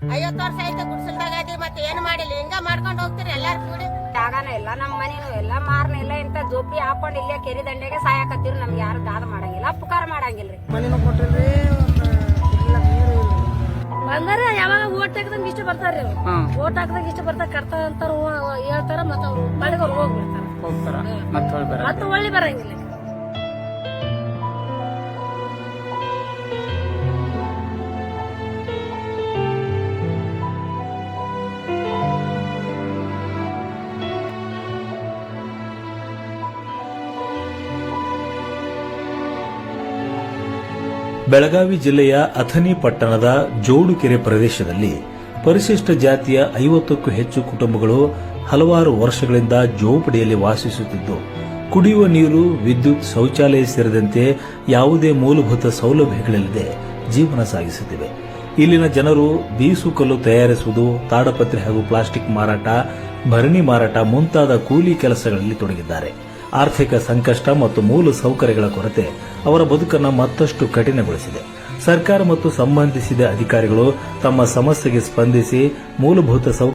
ಐವತ್ತು ವರ್ಷ ಆಯ್ತು ಗುಡ್ಸಲ್ದಾಗ ಐತಿ ಮತ್ತೆ ಏನ್ ಮಾಡಿಲ್ಲ? ಹಿಂಗ ಮಾಡ್ಕೊಂಡು ಹೋಗ್ತೀರಿ ಎಲ್ಲಾರು ಕೂಡಿ? ಜಾಗನ ಇಲ್ಲ ನಮ್ಮ ಮನೇನು ಎಲ್ಲ ಮಾರ್ನ ಇಲ್ಲ ಇಂತ ಜೋಪಿ ಹಾಕೊಂಡು ಇಲ್ಲೇ ಕೆರಿ ದಂಡೆಗೆ ಸಾಯಕತ್ತೀರಿ ನಮ್ಗೆ ಯಾರು ದಾದ ಮಾಡಂಗಿಲ್ಲ ಪುಕಾರ ಮಾಡಂಗಿಲ್ರಿ. ಮನೇನು ಕೊಟ್ಟಿಲ್ರಿ ಒಂದು ಇಲ್ಲ ನೀರು ಇಲ್ಲ. ಬಂದರೆ ಯಾವಾಗ ಓಟ್ ಹಾಕದಂಗ ಇಷ್ಟ ಬರ್ತಾರ್ರಿ ಅವ್ರು. ಓಟ್ ಹಾಕದಂಗ ಇಷ್ಟ ಬರ್ತಾರ ಕಟ್ತಾರ ಅಂತಾರ ಹೇಳ್ತಾರ ಮತ್ತ ಅವ್ರು ಬಳಿಗೆ ಅವ್ರು ಹೋಗ್ಬಿಡ್ತಾರ ಮತ್ತೆ ಒಳ್ಳೆ ಬರಂಗಿಲ್ಲ ಬೆಳಗಾವಿ ಜಿಲ್ಲೆಯ ಅಥನಿ ಪಟ್ಟಣದ ಜೋಡುಕೆರೆ ಪ್ರದೇಶದಲ್ಲಿ ಪರಿಶಿಷ್ಟ ಜಾತಿಯ ಐವತ್ತಕ್ಕೂ ಹೆಚ್ಚು ಕುಟುಂಬಗಳು ಹಲವಾರು ವರ್ಷಗಳಿಂದ ಜೋಪಡಿಯಲ್ಲಿ ವಾಸಿಸುತ್ತಿದ್ದು, ಕುಡಿಯುವ ನೀರು, ವಿದ್ಯುತ್ ಶೌಚಾಲಯ ಸೇರಿದಂತೆ ಯಾವುದೇ ಮೂಲಭೂತ ಸೌಲಭ್ಯಗಳಿಲ್ಲದೆ ಜೀವನ ಸಾಗಿಸುತ್ತಿವೆ. ಇಲ್ಲಿನ ಜನರು ಬೀಸುಕಲ್ಲು ತಯಾರಿಸುವುದು, ತಾಡಪತ್ರೆ ಹಾಗೂ ಪ್ಲಾಸ್ಟಿಕ್ ಮಾರಾಟ, ಭರಣಿ ಮಾರಾಟ ಮುಂತಾದ ಕೂಲಿ ಕೆಲಸಗಳಲ್ಲಿ ತೊಡಗಿದ್ದಾರೆ. ಆರ್ಥಿಕ ಸಂಕಷ್ಟ ಮತ್ತು ಮೂಲ ಸೌಕರ್ಯಗಳ ಕೊರತೆ ಅವರ ಬದುಕನ್ನು ಮತ್ತಷ್ಟು ಕಠಿಣಗೊಳಿಸಿದೆ. ಸರ್ಕಾರ ಮತ್ತು ಸಂಬಂಧಿಸಿದ ಅಧಿಕಾರಿಗಳು ತಮ್ಮ ಸಮಸ್ಯೆಗೆ ಸ್ಪಂದಿಸಿ ಮೂಲಭೂತ ಸೌಕರ್ಯ